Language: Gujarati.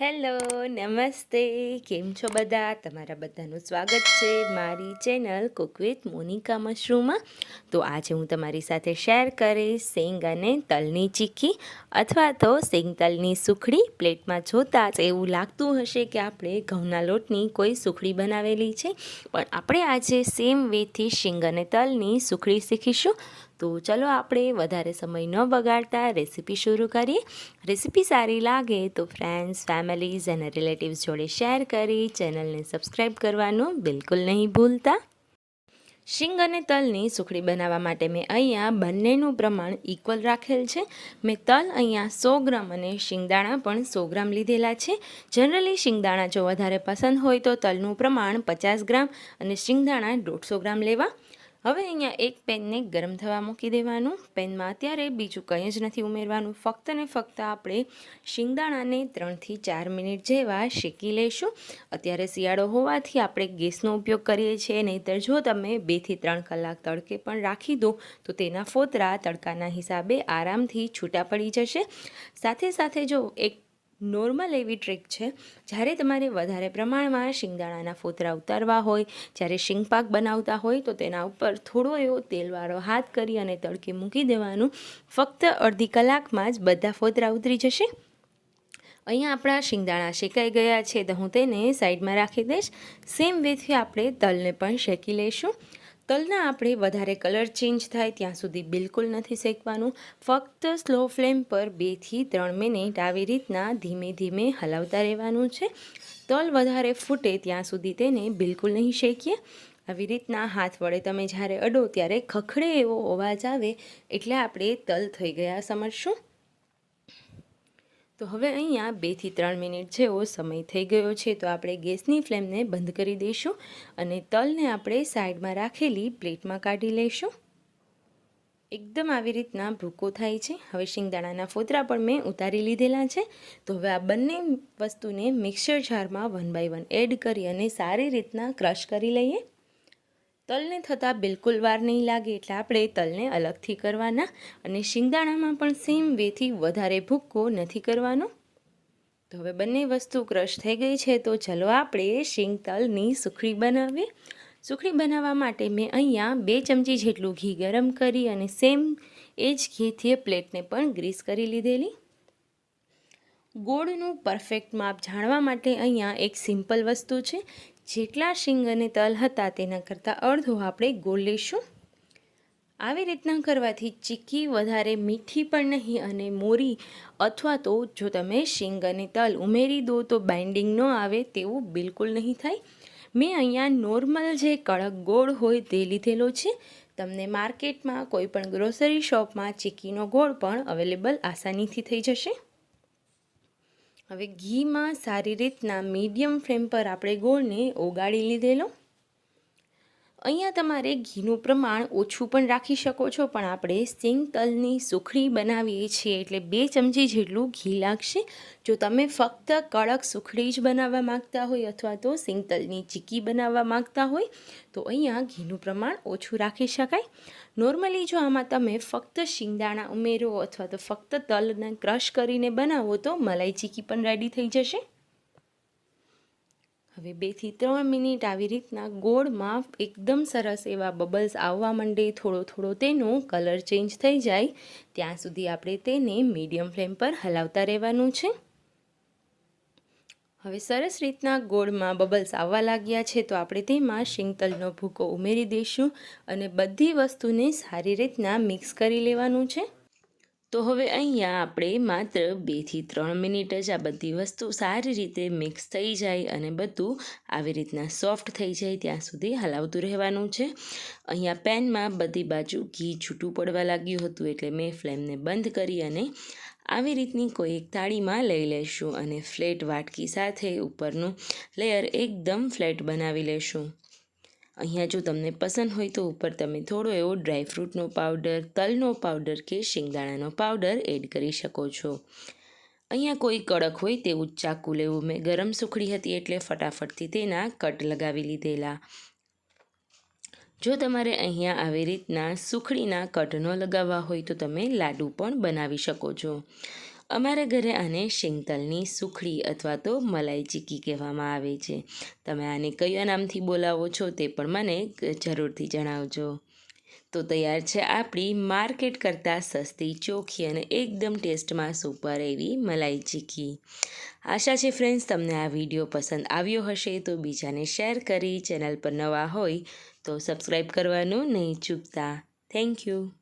હેલો, નમસ્તે. કેમ છો બધા? તમારા બધાનું સ્વાગત છે મારી ચેનલ કુક વિથ મોનિકા મશરૂમમાં તો આજે હું તમારી સાથે શેર કરીશ સેંગ અને તલની ચીકી અથવા તો સેંગ તલની સુખડી. પ્લેટમાં જોતા જ એવું લાગતું હશે કે આપણે ઘઉંના લોટની કોઈ સુખડી બનાવેલી છે. પણ આપણે આજે સેમ વેથી શીંગ અને તલની સુખડી શીખીશું. તો ચલો આપણે વધારે સમય ન બગાડતા રેસીપી શરૂ કરીએ. રેસીપી સારી લાગે તો ફ્રેન્ડ્સ ફેમિલીઝ અને રિલેટિવ્સ જોડે શેર કરી ચેનલને સબસ્ક્રાઈબ કરવાનું બિલકુલ નહીં ભૂલતા. શીંગ અને તલની સુખડી બનાવવા માટે મેં અહીંયા બંનેનું પ્રમાણ ઇક્વલ રાખેલ છે. મેં તલ અહીંયા સો ગ્રામ અને શિંગદાણા પણ સો ગ્રામ લીધેલા છે. જનરલી શિંગદાણા જો વધારે પસંદ હોય તો તલનું પ્રમાણ પચાસ ગ્રામ અને શિંગદાણા દોઢસો ગ્રામ લેવા. હવે અહીંયા એક પેનને ગરમ થવા મૂકી દેવાનું. પેનમાં અત્યારે બીજું કંઈ જ નથી ઉમેરવાનું. ફક્ત ને ફક્ત આપણે શિંગદાણાને ત્રણથી ચાર મિનિટ જેવા શેકી લઈશું. અત્યારે શિયાળો હોવાથી આપણે ગેસનો ઉપયોગ કરીએ છીએ. નહીંતર જો તમે બેથી ત્રણ કલાક તડકે પણ રાખી દો, તો તેના ફોતરા તડકાના હિસાબે આરામથી છૂટા પડી જશે. સાથે સાથે જો એક નોર્મલ એવી ટ્રીક છે. જ્યારે તમારે વધારે પ્રમાણમાં શિંગદાણાના ફોતરા ઉતારવા હોય, જ્યારે શિંગપાક બનાવતા હોય, તો તેના ઉપર થોડો એવો તેલવાળો હાથ કરી અને તડકે મૂકી દેવાનું. ફક્ત અડધી કલાકમાં જ બધા ફોતરા ઉતરી જશે. અહીંયા આપણા શિંગદાણા શેકાઈ ગયા છે, તો હું તેને સાઈડમાં રાખી દઈશ. સેમ વેથી આપણે તલને પણ શેકી લઈશું. તલના આપણે વધારે કલર ચેન્જ થાય ત્યાં સુધી બિલકુલ નથી શેકવાનું. ફક્ત સ્લો ફ્લેમ પર બેથી ત્રણ મિનિટ આવી રીતના ધીમે ધીમે હલાવતા રહેવાનું છે. તલ વધારે ફૂટે ત્યાં સુધી તેને બિલકુલ નહીં શેકીએ. આવી રીતના હાથ વડે તમે જ્યારે અડો ત્યારે ખખડે એવો અવાજ આવે એટલે આપણે તલ થઈ ગયા સમજશું. તો હવે અહીંયા બેથી ત્રણ મિનિટ જેવો સમય થઈ ગયો છે, તો આપણે ગેસની ફ્લેમને બંધ કરી દઈશું અને તલને આપણે સાઈડમાં રાખેલી પ્લેટમાં કાઢી લઈશું. એકદમ આવી રીતના ભૂકો થાય છે. હવે શિંગદાણાના ફોતરા પણ મેં ઉતારી લીધેલા છે. તો હવે આ બંને વસ્તુને મિક્સર જારમાં વન બાય વન એડ કરી અને સારી રીતના ક્રશ કરી લઈએ. તલને થતાં બિલકુલ વાર નહીં લાગે એટલે આપણે તલને અલગથી કરવાના અને શિંગદાણામાં પણ સેમ વેથી વધારે ભૂક્કો નથી કરવાનો. તો હવે બંને વસ્તુ ક્રશ થઈ ગઈ છે તો ચલો આપણે શિંગ તલની સુખડી બનાવીએ. સુખડી બનાવવા માટે મેં અહીંયા બે ચમચી જેટલું ઘી ગરમ કરી અને સેમ એ જ ઘીથી પ્લેટને પણ ગ્રીસ કરી લીધેલી. ગોળનું પરફેક્ટ માપ જાણવા માટે અહીંયા એક સિમ્પલ વસ્તુ છે જેટલા શીંગ અને તલ હતા તેના કરતાં અડધો આપણે ગોળ લઈશું. આવી રીતના કરવાથી ચીક્કી વધારે મીઠી પણ નહીં અને મોરી અથવા તો જો તમે શીંગ અને તલ ઉમેરી દો તો બાઇન્ડિંગ ન આવે તેવું બિલકુલ નહીં થાય. મેં અહીંયા નોર્મલ જે કડક ગોળ હોય તે લીધેલો છે. તમને માર્કેટમાં કોઈ પણ ગ્રોસરી શોપમાં ચીક્કીનો ગોળ પણ અવેલેબલ આસાનીથી થઈ જશે. હવે ઘીમાં સારી રીતના મીડિયમ ફ્લેમ પર આપણે ગોળને ઓગાળી લીધેલો. અહીંયા તમારે ઘીનું પ્રમાણ ઓછું પણ રાખી શકો છો, પણ આપણે સિંગ તલની સુખડી બનાવીએ છીએ એટલે બે ચમચી જેટલું ઘી લાગશે. જો તમે ફક્ત કડક સુખડી જ બનાવવા માગતા હોય અથવા તો સિંગ તલની ચીકી બનાવવા માગતા હોય, તો અહીંયા ઘીનું પ્રમાણ ઓછું રાખી શકાય. નોર્મલી જો આમાં તમે ફક્ત શિંગદાણા ઉમેરો અથવા તો ફક્ત તલને ક્રશ કરીને બનાવો, તો મલાઈ ચીકી પણ રેડી થઈ જશે. હવે બેથી ત્રણ મિનિટ આવી રીતના ગોળમાં એકદમ સરસ એવા બબલ્સ આવવા માંડે, થોડો થોડો તેનો કલર ચેન્જ થઈ જાય, ત્યાં સુધી આપણે તેને મીડિયમ ફ્લેમ પર હલાવતા રહેવાનું છે. હવે સરસ રીતના ગોળમાં બબલ્સ આવવા લાગ્યા છે, તો આપણે તેમાં શિંગતલનો ભૂકો ઉમેરી દઈશું અને બધી વસ્તુને સારી રીતના મિક્સ કરી લેવાનું છે. તો હવે અહીંયા આપણે માત્ર બેથી ત્રણ મિનિટ જ આ બધી વસ્તુ સારી રીતે મિક્સ થઈ જાય અને બધું આવી રીતના સોફ્ટ થઈ જાય ત્યાં સુધી હલાવતું રહેવાનું છે. અહીંયા પેનમાં બધી બાજુ ઘી છૂટું પડવા લાગ્યું હતું એટલે મેં ફ્લેમને બંધ કરી અને આવી રીતની કોઈ એક તાળીમાં લઈ લઈશું અને ફ્લેટ વાટકી સાથે ઉપરનું લેયર એકદમ ફ્લેટ બનાવી લઈશું અહીંયા જો તમને પસંદ હોય તો ઉપર તમે થોડો એવો ડ્રાયફ્રૂટનો પાવડર, તલનો પાવડર કે શિંગદાણાનો પાવડર એડ કરી શકો છો. અહીંયા કોઈ કડક હોય તેવું ચાકુ લેવું. મેં ગરમ સુખડી હતી એટલે ફટાફટથી તેના કટ લગાવી લીધેલા. જો તમારે અહીંયા આવી રીતના સુખડીના કટ ન લગાવવા હોય તો તમે લાડુ પણ બનાવી શકો છો. અમારા ઘરે આને શિંગતલની સુખડી અથવા તો મલાઈ ચીકી કહેવામાં આવે છે. તમે આને કયા નામથી બોલાવો છો તે પણ મને જરૂરથી જણાવજો. તો તૈયાર છે આપણી માર્કેટ કરતાં સસ્તી, ચોખ્ખી અને એકદમ ટેસ્ટમાં સુપર એવી મલાઈ ચીકી. આશા છે ફ્રેન્ડ્સ, તમને આ વીડિયો પસંદ આવ્યો હશે તો બીજાને શેર કરી, ચેનલ પર નવા હોય તો સબસ્ક્રાઈબ કરવાનું નહીં ચૂકતા. Thank you.